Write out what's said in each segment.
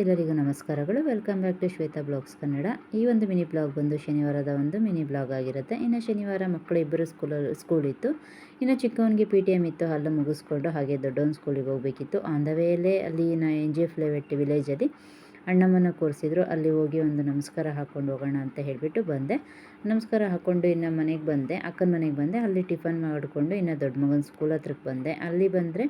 ಎಲ್ಲರಿಗೂ ನಮಸ್ಕಾರಗಳು. Welcome back to Shweta blogs Kannada. ಈ ಒಂದು ಮಿನಿ ಬ್ಲಾಗ್ ಬಂದು ಶನಿವಾರದ ಒಂದು ಮಿನಿ ಬ್ಲಾಗ್ ಆಗಿರುತ್ತೆ. ಇನ್ನು ಶನಿವಾರ ಮಕ್ಕಳು ಇಬ್ಬರು ಸ್ಕೂಲ ಸ್ಕೂಲ್ ಇತ್ತು. ಇನ್ನು ಚಿಕ್ಕವನಿಗೆ ಪಿ ಟಿ ಎಂ ಇತ್ತು. ಅಲ್ಲ ಮುಗಿಸ್ಕೊಂಡು ಹಾಗೆ ದೊಡ್ಡವನ ಸ್ಕೂಲಿಗೆ ಹೋಗಬೇಕಿತ್ತು. ಆನ್ ದ ವೇಲೇ ಅಲ್ಲಿ ನಾ ಎನ್ ಜಿ ಎಫ್ ಲೆವೆಟ್ ವಿಲೇಜಲ್ಲಿ ಅಣ್ಣಮ್ಮನ ಕೂರಿಸಿದ್ರು. ಅಲ್ಲಿ ಹೋಗಿ ಒಂದು ನಮಸ್ಕಾರ ಹಾಕ್ಕೊಂಡು ಹೋಗೋಣ ಅಂತ ಹೇಳಿಬಿಟ್ಟು ಬಂದೆ. ನಮಸ್ಕಾರ ಹಾಕ್ಕೊಂಡು ಇನ್ನು ಮನೆಗೆ ಬಂದೆ. ಅಕ್ಕನ ಮನೆಗೆ ಬಂದೆ. ಅಲ್ಲಿ ಟಿಫನ್ ಮಾಡಿಕೊಂಡು ಇನ್ನು ದೊಡ್ಡ ಮಗನ ಸ್ಕೂಲ್ ಹತ್ರಕ್ಕೆ ಬಂದೆ. ಅಲ್ಲಿ ಬಂದರೆ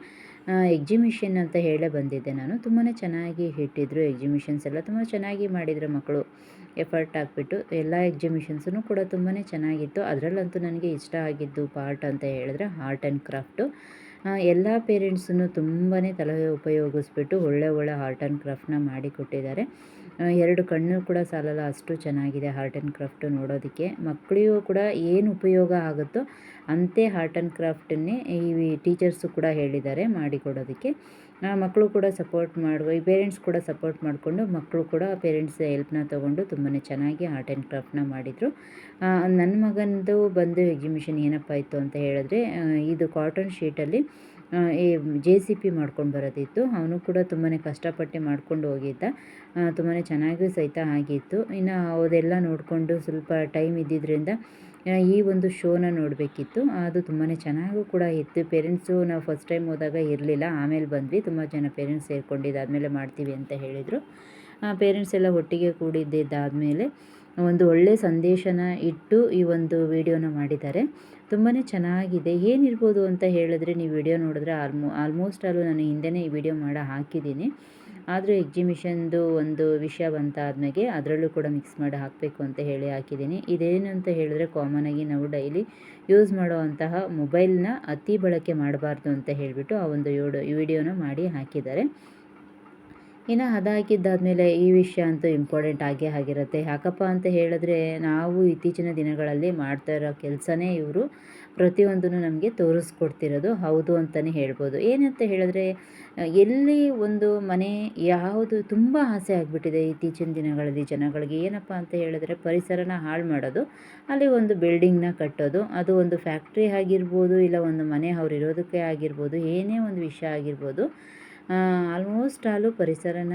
ಎಕ್ಸಿಮಿಷನ್ ಅಂತ ಹೇಳೇ ಬಂದಿದ್ದೆ ನಾನು. ತುಂಬಾ ಚೆನ್ನಾಗಿ ಇಟ್ಟಿದ್ರು ಎಕ್ಸಿಮಿಷನ್ಸ್ ಎಲ್ಲ. ತುಂಬ ಚೆನ್ನಾಗಿ ಮಾಡಿದರು ಮಕ್ಕಳು ಎಫರ್ಟ್ ಹಾಕ್ಬಿಟ್ಟು ಎಲ್ಲ ಎಕ್ಸಿಮಿಷನ್ಸೂ ಕೂಡ ತುಂಬಾ ಚೆನ್ನಾಗಿತ್ತು. ಅದರಲ್ಲಂತೂ ನನಗೆ ಇಷ್ಟ ಆಗಿದ್ದು ಪಾರ್ಟ್ ಅಂತ ಹೇಳಿದ್ರೆ ಆರ್ಟ್ ಆ್ಯಂಡ್ ಕ್ರಾಫ್ಟು ಎಲ್ಲ ಪೇರೆಂಟ್ಸನ್ನು ತುಂಬಾ ತಲೆ ಉಪಯೋಗಿಸ್ಬಿಟ್ಟು ಒಳ್ಳೆ ಒಳ್ಳೆ ಆರ್ಟ್ ಆ್ಯಂಡ್ ಕ್ರಾಫ್ಟ್ನ ಮಾಡಿಕೊಟ್ಟಿದ್ದಾರೆ ಎರಡು ಕಣ್ಣು ಕೂಡ ಸಾಲಲ್ಲ, ಅಷ್ಟು ಚೆನ್ನಾಗಿದೆ ಆರ್ಟ್ ಆ್ಯಂಡ್ ಕ್ರಾಫ್ಟು ನೋಡೋದಕ್ಕೆ. ಮಕ್ಕಳಿಗೂ ಕೂಡ ಏನು ಉಪಯೋಗ ಆಗುತ್ತೋ ಅಂತೆ ಆರ್ಟ್ ಆ್ಯಂಡ್ ಕ್ರಾಫ್ಟನ್ನೇ ಈ ಟೀಚರ್ಸು ಕೂಡ ಹೇಳಿದ್ದಾರೆ ಮಾಡಿಕೊಡೋದಕ್ಕೆ ಮಕ್ಕಳು ಕೂಡ ಸಪೋರ್ಟ್ ಮಾಡುವ, ಈ ಪೇರೆಂಟ್ಸ್ ಕೂಡ ಸಪೋರ್ಟ್ ಮಾಡಿಕೊಂಡು ಮಕ್ಕಳು ಕೂಡ ಪೇರೆಂಟ್ಸ್ ಹೆಲ್ಪ್ನ ತೊಗೊಂಡು ತುಂಬಾ ಚೆನ್ನಾಗಿ ಆರ್ಟ್ ಆ್ಯಂಡ್ ಕ್ರಾಫ್ಟ್ನ ಮಾಡಿದರು. ನನ್ನ ಮಗನದು ಬಂದು ಎಕ್ಸಿಬಿಷನ್ ಏನಪ್ಪ ಇತ್ತು ಅಂತ ಹೇಳಿದ್ರೆ ಇದು ಕಾಟನ್ ಶೀಟಲ್ಲಿ ಈ ಜೆ ಸಿ ಪಿ ಮಾಡ್ಕೊಂಡು ಬರೋದಿತ್ತು. ಅವನು ಕೂಡ ತುಂಬಾ ಕಷ್ಟಪಟ್ಟು ಮಾಡ್ಕೊಂಡು ಹೋಗಿದ್ದ. ತುಂಬಾ ಚೆನ್ನಾಗಿ ಸಹಿತ ಆಗಿತ್ತು. ಇನ್ನು ಅದೆಲ್ಲ ನೋಡಿಕೊಂಡು ಸ್ವಲ್ಪ ಟೈಮ್ ಇದ್ದಿದ್ದರಿಂದ ಈ ಒಂದು ಶೋನ ನೋಡಬೇಕಿತ್ತು. ಅದು ತುಂಬಾ ಚೆನ್ನಾಗೂ ಕೂಡ ಇತ್ತು. ಪೇರೆಂಟ್ಸು ನಾವು ಫಸ್ಟ್ ಟೈಮ್ ಹೋದಾಗ ಇರಲಿಲ್ಲ. ಆಮೇಲೆ ಬಂದ್ವಿ. ತುಂಬ ಜನ ಪೇರೆಂಟ್ಸ್ ಸೇರಿಕೊಂಡಿದ್ದಾದಮೇಲೆ ಮಾಡ್ತೀವಿ ಅಂತ ಹೇಳಿದರು. ಪೇರೆಂಟ್ಸ್ ಎಲ್ಲ ಒಟ್ಟಿಗೆ ಕೂಡಿದ್ದಾದಮೇಲೆ ಒಂದು ಒಳ್ಳೆಯ ಸಂದೇಶನ ಇಟ್ಟು ಈ ಒಂದು ವಿಡಿಯೋನ ಮಾಡಿದ್ದಾರೆ. ತುಂಬಾ ಚೆನ್ನಾಗಿದೆ. ಏನಿರ್ಬೋದು ಅಂತ ಹೇಳಿದ್ರೆ, ನೀವು ವಿಡಿಯೋ ನೋಡಿದ್ರೆ ಆಲ್ಮೋ, ಆಲ್ಮೋಸ್ಟ್ ಅಲ್ಲೂ ನಾನು ಹಿಂದೆಯೇ ಈ ವಿಡಿಯೋ ಮಾಡಿ ಹಾಕಿದ್ದೀನಿ. ಆದರೂ ಎಕ್ಸಿಮಿಷನ್ದು ಒಂದು ವಿಷಯ ಬಂತಾದ್ಮೇಲೆ ಅದರಲ್ಲೂ ಕೂಡ ಮಿಕ್ಸ್ ಮಾಡಿ ಹಾಕಬೇಕು ಅಂತ ಹೇಳಿ ಹಾಕಿದ್ದೀನಿ. ಇದೇನು ಅಂತ ಹೇಳಿದ್ರೆ ಆಗಿ ನಾವು ಡೈಲಿ ಯೂಸ್ ಮಾಡುವಂತಹ ಮೊಬೈಲ್ನ ಅತಿ ಬಳಕೆ ಮಾಡಬಾರ್ದು ಅಂತ ಹೇಳಿಬಿಟ್ಟು ಆ ಒಂದು ವಿಡಿಯೋನ ಮಾಡಿ ಹಾಕಿದ್ದಾರೆ. ಇನ್ನು ಅದಾಗಿದ್ದಾದಮೇಲೆ ಈ ವಿಷಯ ಅಂತೂ ಇಂಪಾರ್ಟೆಂಟ್ ಆಗೇ ಆಗಿರುತ್ತೆ. ಯಾಕಪ್ಪ ಅಂತ ಹೇಳಿದ್ರೆ ನಾವು ಇತ್ತೀಚಿನ ದಿನಗಳಲ್ಲಿ ಮಾಡ್ತಾ ಇರೋ ಕೆಲಸನೇ ಇವರು ಪ್ರತಿಯೊಂದನ್ನು ನಮಗೆ ತೋರಿಸ್ಕೊಡ್ತಿರೋದು. ಹೌದು ಅಂತಲೇ ಹೇಳ್ಬೋದು. ಏನಂತ ಹೇಳಿದ್ರೆ, ಎಲ್ಲಿ ಒಂದು ಮನೆ ಯಾವುದು ತುಂಬ ಆಸೆ ಆಗಿಬಿಟ್ಟಿದೆ ಇತ್ತೀಚಿನ ದಿನಗಳಲ್ಲಿ ಜನಗಳಿಗೆ. ಏನಪ್ಪ ಅಂತ ಹೇಳಿದ್ರೆ, ಪರಿಸರನ ಹಾಳು ಮಾಡೋದು, ಅಲ್ಲಿ ಒಂದು ಬಿಲ್ಡಿಂಗ್ನ ಕಟ್ಟೋದು, ಅದು ಒಂದು ಫ್ಯಾಕ್ಟ್ರಿ ಆಗಿರ್ಬೋದು, ಇಲ್ಲ ಒಂದು ಮನೆ ಅವ್ರು ಇರೋದಕ್ಕೆ ಆಗಿರ್ಬೋದು, ಏನೇ ಒಂದು ವಿಷಯ ಆಗಿರ್ಬೋದು ಆಲ್ಮೋಸ್ಟ್ ಆಲು ಪರಿಸರನ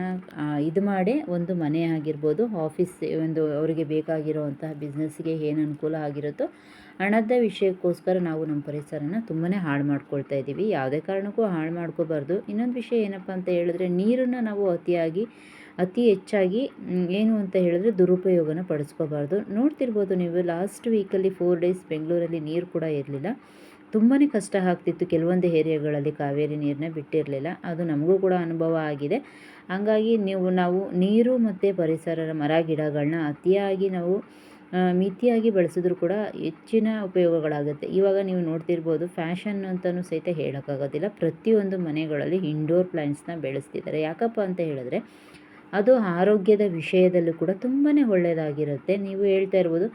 ಇದು ಮಾಡೇ ಒಂದು ಮನೆ ಆಗಿರ್ಬೋದು ಆಫೀಸ್ ಒಂದು ಅವರಿಗೆ ಬೇಕಾಗಿರುವಂತಹ ಬಿಸ್ನೆಸ್ಗೆ ಏನು ಅನುಕೂಲ ಆಗಿರುತ್ತೋ, ಹಣದ ವಿಷಯಕ್ಕೋಸ್ಕರ ನಾವು ನಮ್ಮ ಪರಿಸರನ ತುಂಬಾ ಹಾಳು ಮಾಡ್ಕೊಳ್ತಾ ಇದ್ದೀವಿ. ಯಾವುದೇ ಕಾರಣಕ್ಕೂ ಹಾಳು ಮಾಡ್ಕೋಬಾರ್ದು. ಇನ್ನೊಂದು ವಿಷಯ ಏನಪ್ಪ ಅಂತ ಹೇಳಿದ್ರೆ, ನೀರನ್ನು ನಾವು ಅತಿಯಾಗಿ, ಅತಿ ಹೆಚ್ಚಾಗಿ ಏನು ಅಂತ ಹೇಳಿದ್ರೆ ದುರುಪಯೋಗನ ಪಡಿಸ್ಕೋಬಾರ್ದು. ನೋಡ್ತಿರ್ಬೋದು ನೀವು ಲಾಸ್ಟ್ ವೀಕಲ್ಲಿ ಫೋರ್ ಡೇಸ್ ಬೆಂಗಳೂರಲ್ಲಿ ನೀರು ಕೂಡ ಇರಲಿಲ್ಲ. ತುಂಬಾ ಕಷ್ಟ ಆಗ್ತಿತ್ತು ಕೆಲವೊಂದು ಏರಿಯಾಗಳಲ್ಲಿ ಕಾವೇರಿ ನೀರನ್ನ ಬಿಟ್ಟಿರಲಿಲ್ಲ. ಅದು ನಮಗೂ ಕೂಡ ಅನುಭವ ಆಗಿದೆ. ಹಂಗಾಗಿ ನೀವು, ನಾವು ನೀರು ಮತ್ತು ಪರಿಸರದ ಮರ ಗಿಡಗಳನ್ನ ಅತಿಯಾಗಿ ನಾವು ಮಿತಿಯಾಗಿ ಬಳಸಿದ್ರು ಕೂಡ ಹೆಚ್ಚಿನ ಉಪಯೋಗಗಳಾಗುತ್ತೆ. ಇವಾಗ ನೀವು ನೋಡ್ತಿರ್ಬೋದು, ಫ್ಯಾಷನ್ ಅಂತಲೂ ಸಹಿತ ಹೇಳೋಕ್ಕಾಗೋದಿಲ್ಲ. ಪ್ರತಿಯೊಂದು ಮನೆಗಳಲ್ಲಿ ಇಂಡೋರ್ ಪ್ಲ್ಯಾಂಟ್ಸ್ನ ಬೆಳೆಸ್ತಿದ್ದಾರೆ. ಯಾಕಪ್ಪ ಅಂತ ಹೇಳಿದ್ರೆ ಅದು ಆರೋಗ್ಯದ ವಿಷಯದಲ್ಲೂ ಕೂಡ ತುಂಬಾ ಒಳ್ಳೆಯದಾಗಿರುತ್ತೆ. ನೀವು ಹೇಳ್ತಾ ಇರ್ಬೋದು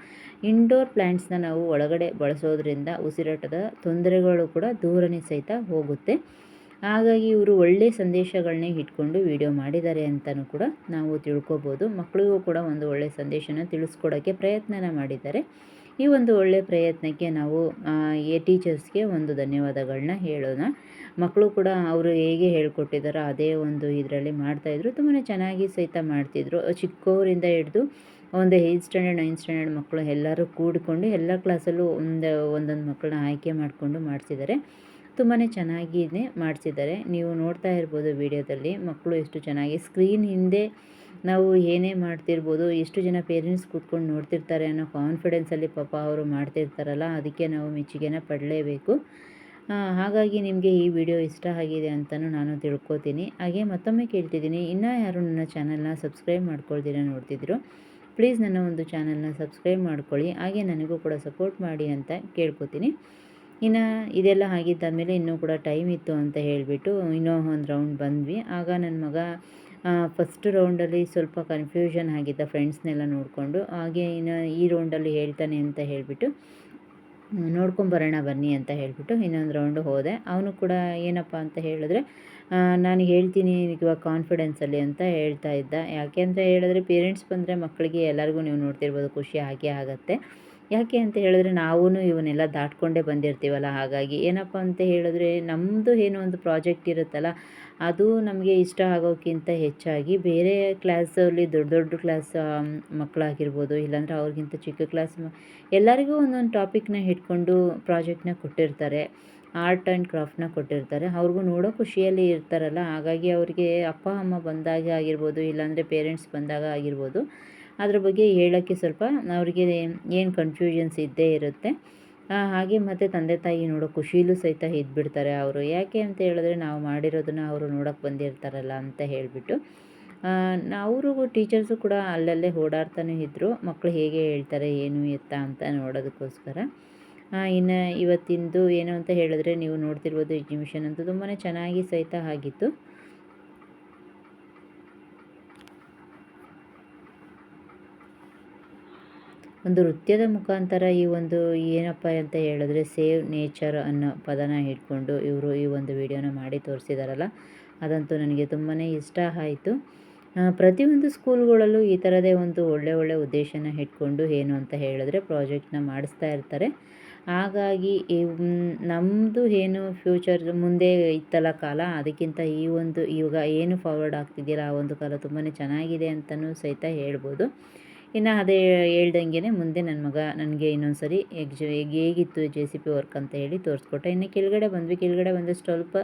ಇಂಡೋರ್ ಪ್ಲ್ಯಾಂಟ್ಸ್ನ ನಾವು ಒಳಗಡೆ ಬಳಸೋದ್ರಿಂದ ಉಸಿರಾಟದ ತೊಂದರೆಗಳು ಕೂಡ ದೂರನೇ ಸಹಿತ ಹೋಗುತ್ತೆ. ಹಾಗಾಗಿ ಇವರು ಒಳ್ಳೆಯ ಸಂದೇಶಗಳನ್ನೇ ಇಟ್ಕೊಂಡು ವಿಡಿಯೋ ಮಾಡಿದ್ದಾರೆ ಅಂತಲೂ ಕೂಡ ನಾವು ತಿಳ್ಕೊಬೋದು. ಮಕ್ಕಳಿಗೂ ಕೂಡ ಒಂದು ಒಳ್ಳೆಯ ಸಂದೇಶನ ತಿಳಿಸ್ಕೊಡೋಕ್ಕೆ ಪ್ರಯತ್ನನ ಮಾಡಿದ್ದಾರೆ. ಈ ಒಂದು ಒಳ್ಳೆಯ ಪ್ರಯತ್ನಕ್ಕೆ ನಾವು ಟೀಚರ್ಸ್ಗೆ ಒಂದು ಧನ್ಯವಾದಗಳನ್ನ ಹೇಳೋಣ. ಮಕ್ಕಳು ಕೂಡ ಅವರು ಹೇಗೆ ಹೇಳ್ಕೊಟ್ಟಿದ್ದಾರೋ ಅದೇ ಒಂದು ಇದರಲ್ಲಿ ಮಾಡ್ತಾಯಿದ್ರು ತುಂಬಾ ಚೆನ್ನಾಗಿ ಸಹಿತ ಮಾಡ್ತಿದ್ರು. ಚಿಕ್ಕವರಿಂದ ಹಿಡಿದು ಒಂದು ಏಯ್ತ್ ಸ್ಟ್ಯಾಂಡರ್ಡ್ ನೈನ್ತ್ ಸ್ಟ್ಯಾಂಡರ್ಡ್ ಮಕ್ಕಳು ಎಲ್ಲರೂ ಕೂಡಿಕೊಂಡು ಎಲ್ಲ ಕ್ಲಾಸಲ್ಲೂ ಒಂದು, ಒಂದೊಂದು ಮಕ್ಕಳನ್ನ ಆಯ್ಕೆ ಮಾಡಿಕೊಂಡು ಮಾಡಿಸಿದ್ದಾರೆ ತುಂಬಾ ಚೆನ್ನಾಗಿಯೇ ಮಾಡಿಸಿದ್ದಾರೆ ನೀವು ನೋಡ್ತಾ ಇರ್ಬೋದು ವಿಡಿಯೋದಲ್ಲಿ ಮಕ್ಕಳು ಎಷ್ಟು ಚೆನ್ನಾಗಿ ಸ್ಕ್ರೀನ್ ಹಿಂದೆ ನಾವು ಏನೇ ಮಾಡ್ತಿರ್ಬೋದು, ಎಷ್ಟು ಜನ ಪೇರೆಂಟ್ಸ್ ಕೂತ್ಕೊಂಡು ನೋಡ್ತಿರ್ತಾರೆ ಅನ್ನೋ ಕಾನ್ಫಿಡೆನ್ಸಲ್ಲಿ ಪಾಪ ಅವರು ಮಾಡ್ತಿರ್ತಾರಲ್ಲ, ಅದಕ್ಕೆ ನಾವು ಮೆಚ್ಚುಗೆನ ಪಡಲೇಬೇಕು. ಹಾಗಾಗಿ ನಿಮಗೆ ಈ ವಿಡಿಯೋ ಇಷ್ಟ ಆಗಿದೆ ಅಂತಲೂ ನಾನು ತಿಳ್ಕೊತೀನಿ. ಹಾಗೆ ಮತ್ತೊಮ್ಮೆ ಕೇಳ್ತಿದ್ದೀನಿ, ಇನ್ನೂ ಯಾರು ನನ್ನ ಚಾನಲ್ನ ಸಬ್ಸ್ಕ್ರೈಬ್ ಮಾಡ್ಕೊಳ್ತೀರ ನೋಡ್ತಿದ್ರು ಪ್ಲೀಸ್ ನನ್ನ ಒಂದು ಚಾನಲ್ನ ಸಬ್ಸ್ಕ್ರೈಬ್ ಮಾಡ್ಕೊಳ್ಳಿ. ಹಾಗೆ ನನಗೂ ಕೂಡ ಸಪೋರ್ಟ್ ಮಾಡಿ ಅಂತ ಕೇಳ್ಕೊತೀನಿ. ಇನ್ನು ಇದೆಲ್ಲ ಆಗಿದ್ದಾದಮೇಲೆ ಇನ್ನೂ ಕೂಡ ಟೈಮ್ ಇತ್ತು ಅಂತ ಹೇಳಿಬಿಟ್ಟು ಇನ್ನೂ ಒಂದು ರೌಂಡ್ ಬಂದ್ವಿ. ಆಗ ನನ್ನ ಮಗ ಫಸ್ಟ್ ರೌಂಡಲ್ಲಿ ಸ್ವಲ್ಪ ಕನ್ಫ್ಯೂಷನ್ ಆಗಿದ್ದ ಫ್ರೆಂಡ್ಸ್ನೆಲ್ಲ ನೋಡಿಕೊಂಡು, ಹಾಗೆ ಇನ್ನು ಈ ರೌಂಡಲ್ಲಿ ಹೇಳ್ತಾನೆ ಅಂತ ಹೇಳಿಬಿಟ್ಟು ನೋಡ್ಕೊಂಬರೋಣ ಬನ್ನಿ ಅಂತ ಹೇಳಿಬಿಟ್ಟು ಇನ್ನೊಂದು ರೌಂಡು ಹೋದೆ. ಅವನು ಕೂಡ ಏನಪ್ಪ ಅಂತ ಹೇಳಿದ್ರೆ ನಾನು ಹೇಳ್ತೀನಿ ಇವಾಗ ಕಾನ್ಫಿಡೆನ್ಸಲ್ಲಿ ಅಂತ ಹೇಳ್ತಾ ಇದ್ದ. ಯಾಕೆ ಅಂತ ಹೇಳಿದ್ರೆ ಪೇರೆಂಟ್ಸ್ ಬಂದರೆ ಮಕ್ಕಳಿಗೆ ಎಲ್ಲರಿಗೂ ನೀವು ನೋಡ್ತಿರ್ಬೋದು, ಖುಷಿ ಆಗೇ ಆಗುತ್ತೆ. ಯಾಕೆ ಅಂತ ಹೇಳಿದ್ರೆ ನಾವೂ ಇವನ್ನೆಲ್ಲ ದಾಟ್ಕೊಂಡೇ ಬಂದಿರ್ತೀವಲ್ಲ, ಹಾಗಾಗಿ ಏನಪ್ಪ ಅಂತ ಹೇಳಿದ್ರೆ ನಮ್ಮದು ಏನೋ ಒಂದು ಪ್ರಾಜೆಕ್ಟ್ ಇರುತ್ತಲ್ಲ, ಅದು ನಮಗೆ ಇಷ್ಟ ಆಗೋಕ್ಕಿಂತ ಹೆಚ್ಚಾಗಿ ಬೇರೆ ಕ್ಲಾಸಲ್ಲಿ ದೊಡ್ಡ ದೊಡ್ಡ ಕ್ಲಾಸ್ ಮಕ್ಕಳಾಗಿರ್ಬೋದು, ಇಲ್ಲಾಂದರೆ ಅವ್ರಿಗಿಂತ ಚಿಕ್ಕ ಕ್ಲಾಸ್ ಎಲ್ಲರಿಗೂ ಒಂದೊಂದು ಟಾಪಿಕ್ನ ಇಟ್ಕೊಂಡು ಪ್ರಾಜೆಕ್ಟ್ನ ಕೊಟ್ಟಿರ್ತಾರೆ, ಆರ್ಟ್ ಆ್ಯಂಡ್ ಕ್ರಾಫ್ಟ್ನ ಕೊಟ್ಟಿರ್ತಾರೆ, ಅವ್ರಿಗೂ ನೋಡೋ ಖುಷಿಯಲ್ಲಿ ಇರ್ತಾರಲ್ಲ, ಹಾಗಾಗಿ ಅವರಿಗೆ ಅಪ್ಪ, ಅಮ್ಮ ಬಂದಾಗ ಆಗಿರ್ಬೋದು, ಇಲ್ಲಾಂದರೆ ಪೇರೆಂಟ್ಸ್ ಬಂದಾಗ ಆಗಿರ್ಬೋದು ಅದ್ರ ಬಗ್ಗೆ ಹೇಳೋಕ್ಕೆ ಸ್ವಲ್ಪ ಅವರಿಗೆ ಏನು ಕನ್ಫ್ಯೂಷನ್ಸ್ ಇದ್ದೇ ಇರುತ್ತೆ. ಹಾಗೆ ಮತ್ತು ತಂದೆ ತಾಯಿ ನೋಡೋ ಖುಷಿಲೂ ಸಹಿತ ಇದ್ಬಿಡ್ತಾರೆ ಅವರು. ಯಾಕೆ ಅಂತ ಹೇಳಿದ್ರೆ ನಾವು ಮಾಡಿರೋದನ್ನು ಅವರು ನೋಡೋಕ್ಕೆ ಬಂದಿರ್ತಾರಲ್ಲ ಅಂತ ಹೇಳಿಬಿಟ್ಟು. ಅವರು ಟೀಚರ್ಸು ಕೂಡ ಅಲ್ಲಲ್ಲೇ ಓಡಾಡ್ತಾನೆ ಇದ್ದರು ಮಕ್ಕಳು ಹೇಗೆ ಹೇಳ್ತಾರೆ, ಏನು ಎತ್ತ ಅಂತ ನೋಡೋದಕ್ಕೋಸ್ಕರ. ಇನ್ನು ಇವತ್ತಿಂದು ಏನು ಅಂತ ಹೇಳಿದ್ರೆ ನೀವು ನೋಡ್ತಿರ್ಬೋದು ಎಕ್ಸಿಬಿಷನ್ ಅಂತ ತುಂಬಾ ಚೆನ್ನಾಗಿ ಸಹಿತ ಆಗಿತ್ತು. ಒಂದು ನೃತ್ಯದ ಮುಖಾಂತರ ಈ ಒಂದು ಏನಪ್ಪ ಅಂತ ಹೇಳಿದ್ರೆ ಸೇವ್ ನೇಚರ್ ಅನ್ನೋ ಪದನ ಇಟ್ಕೊಂಡು ಇವರು ಈ ಒಂದು ವಿಡಿಯೋನ ಮಾಡಿ ತೋರಿಸಿದಾರಲ್ಲ, ಅದಂತೂ ನನಗೆ ತುಂಬಾ ಇಷ್ಟ ಆಯಿತು. ಪ್ರತಿಯೊಂದು ಸ್ಕೂಲ್ಗಳಲ್ಲೂ ಈ ಥರದೇ ಒಂದು ಒಳ್ಳೆ ಒಳ್ಳೆ ಉದ್ದೇಶನ ಇಟ್ಕೊಂಡು ಏನು ಅಂತ ಹೇಳಿದ್ರೆ ಪ್ರಾಜೆಕ್ಟ್ನ ಮಾಡಿಸ್ತಾ ಇರ್ತಾರೆ. ಹಾಗಾಗಿ ನಮ್ಮದು ಏನು ಫ್ಯೂಚರ್ ಮುಂದೆ ಇತ್ತಲ್ಲ ಕಾಲ, ಅದಕ್ಕಿಂತ ಈ ಒಂದು ಇವಾಗ ಏನು ಫಾರ್ವರ್ಡ್ ಆಗ್ತಿದೆಯಲ್ಲ, ಆ ಒಂದು ಕಾಲ ತುಂಬಾ ಚೆನ್ನಾಗಿದೆ ಅಂತಲೂ ಸಹಿತ ಹೇಳ್ಬೋದು. ಇನ್ನು ಅದೇ ಹೇಳ್ದಂಗೆ ಮುಂದೆ ನನ್ನ ಮಗ ನನಗೆ ಇನ್ನೊಂದು ಸರಿ ಎಕ್ಸ್ ಹೇಗಿತ್ತು ಜೆ ಸಿ ಪಿ ವರ್ಕ್ ಅಂತ ಹೇಳಿ ತೋರಿಸ್ಕೊಟ್ಟೆ. ಇನ್ನು ಕೆಳಗಡೆ ಬಂದ್ವಿ. ಕೆಳಗಡೆ ಬಂದು ಸ್ವಲ್ಪ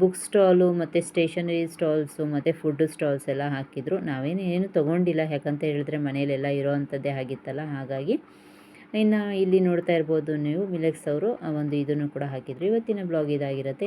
ಬುಕ್ ಸ್ಟಾಲು ಮತ್ತು ಸ್ಟೇಷನರಿ ಸ್ಟಾಲ್ಸು ಮತ್ತು ಫುಡ್ ಸ್ಟಾಲ್ಸ್ ಎಲ್ಲ ಹಾಕಿದ್ರು. ನಾವೇನು ಏನು ತೊಗೊಂಡಿಲ್ಲ. ಯಾಕಂತ ಹೇಳಿದ್ರೆ ಮನೆಯಲ್ಲೆಲ್ಲ ಇರೋ ಅಂಥದ್ದೇ ಆಗಿತ್ತಲ್ಲ. ಹಾಗಾಗಿ ಇನ್ನು ಇಲ್ಲಿ ನೋಡ್ತಾ ಇರ್ಬೋದು ನೀವು. ಮಿಲೆಕ್ಸ್ ಅವರು ಒಂದು ಇದನ್ನು ಕೂಡ ಹಾಕಿದ್ರು. ಇವತ್ತಿನ ಬ್ಲಾಗ್ ಇದಾಗಿರುತ್ತೆ.